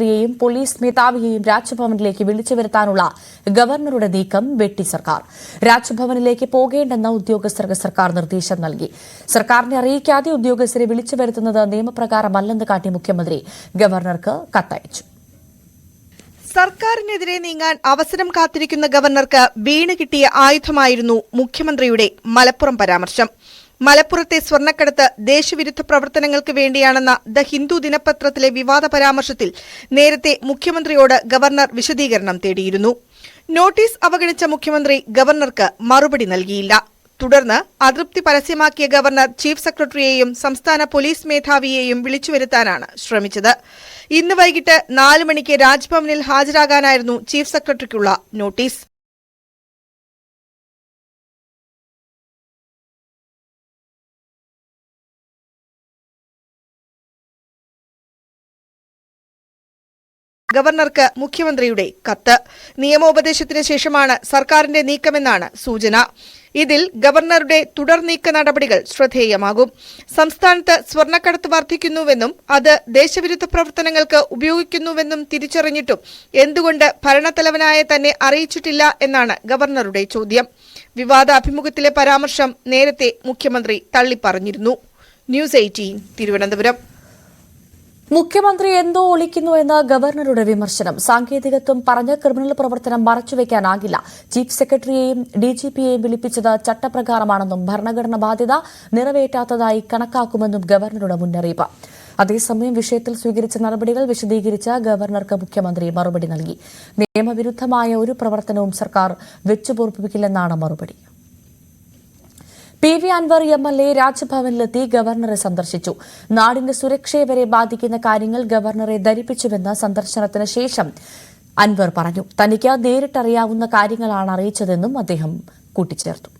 സെക്രട്ടറിയെയും police മേധാവിയെയും രാജ്ഭവനിലേക്ക് വിളിച്ചു വരുത്താനുള്ള ഗവർണറുടെ നീക്കം വെട്ടി സർക്കാർ. രാജ്ഭവനിലേക്ക് പോകേണ്ടെന്ന ഉദ്യോഗസ്ഥർക്ക് സർക്കാർ നിർദ്ദേശം നൽകി. സർക്കാരിനെ അറിയിക്കാതെ ഉദ്യോഗസ്ഥരെ വിളിച്ചു വരുത്തുന്നത് നിയമപ്രകാരമല്ലെന്ന് കാട്ടി മുഖ്യമന്ത്രി ഗവർണർക്ക് കത്തയച്ചു. സർക്കാരിനെതിരെ നീങ്ങാൻ അവസരം കാത്തിരിക്കുന്ന ഗവർണർക്ക് വീണ് കിട്ടിയ ആയുധമായിരുന്നു മുഖ്യമന്ത്രിയുടെ മലപ്പുറം പരാമർശം. മലപ്പുറത്തെ സ്വർണക്കടത്ത് ദേശവിരുദ്ധ പ്രവർത്തനങ്ങൾക്ക് വേണ്ടിയാണെന്ന ദ ഹിന്ദു ദിനപത്രത്തിലെ വിവാദ പരാമർശത്തിൽ നേരത്തെ മുഖ്യമന്ത്രിയോട് ഗവർണർ വിശദീകരണം തേടിയിരുന്നു. നോട്ടീസ് അവഗണിച്ച മുഖ്യമന്ത്രി ഗവർണർക്ക് മറുപടി നൽകിയില്ല. തുടർന്ന് അതൃപ്തി പരസ്യമാക്കിയ ഗവർണർ ചീഫ് സെക്രട്ടറിയെയും സംസ്ഥാന പോലീസ് മേധാവിയെയും വിളിച്ചുവരുത്താനാണ് ശ്രമിച്ചത്. ഇന്ന് വൈകിട്ട് നാല് മണിക്ക് രാജ്ഭവനിൽ ഹാജരാകാനായിരുന്നു ചീഫ് സെക്രട്ടറിക്കുള്ള നോട്ടീസ്. ഗവർണർക്ക് മുഖ്യമന്ത്രിയുടെ കത്ത്. നിയമോപദേശത്തിന് ശേഷമാണ് സർക്കാരിന്റെ നീക്കമെന്നാണ് സൂചന. ഇതിൽ ഗവർണറുടെ തുടർ നീക്ക നടപടികൾ ശ്രദ്ധേയമാകും. സംസ്ഥാനത്ത് സ്വർണക്കടത്ത് വർദ്ധിക്കുന്നുവെന്നും അത് ദേശവിരുദ്ധ പ്രവർത്തനങ്ങൾക്ക് ഉപയോഗിക്കുന്നുവെന്നും തിരിച്ചറിഞ്ഞിട്ടും എന്തുകൊണ്ട് ഭരണത്തലവനായ തന്നെ അറിയിച്ചിട്ടില്ല എന്നാണ് ഗവർണറുടെ ചോദ്യം. വിവാദ അഭിമുഖത്തിലെ പരാമർശം നേരത്തെ മുഖ്യമന്ത്രി തള്ളിപ്പറഞ്ഞിരുന്നു. News eighteen Thiruvananthapuram. മുഖ്യമന്ത്രി എന്തോ ഒളിക്കുന്നു എന്ന ഗവർണറുടെ വിമർശനം. സാങ്കേതികത്വം പറഞ്ഞ ക്രിമിനൽ പ്രവർത്തനം മറച്ചുവെക്കാനാകില്ല. ചീഫ് സെക്രട്ടറിയെയും ഡിജിപിയെയും വിളിപ്പിച്ചത് ചട്ടപ്രകാരമാണെന്നും ഭരണഘടന ബാധ്യത നിറവേറ്റാത്തതായി കണക്കാക്കുമെന്നും ഗവർണറുടെ മുന്നറിയിപ്പ്. അതേസമയം വിഷയത്തിൽ സ്വീകരിച്ച നടപടികൾ വിശദീകരിച്ച ഗവർണർക്ക് മുഖ്യമന്ത്രി മറുപടി നൽകി. നിയമവിരുദ്ധമായ ഒരു പ്രവർത്തനവും സർക്കാർ വെച്ചുപൊറുപ്പിക്കില്ലെന്നാണ് മറുപടി. P V Anvar M L A രാജ്ഭവനിലെത്തി ഗവർണറെ സന്ദർശിച്ചു. നാടിന്റെ സുരക്ഷയെ വരെ ബാധിക്കുന്ന കാര്യങ്ങൾ ഗവർണറെ ധരിപ്പിച്ചുവെന്ന് സന്ദർശനത്തിന് ശേഷം അൻവർ പറഞ്ഞു. തനിക്ക് നേരിട്ടറിയാവുന്ന കാര്യങ്ങളാണ് അറിയിച്ചതെന്നും അദ്ദേഹം കൂട്ടിച്ചേർത്തു.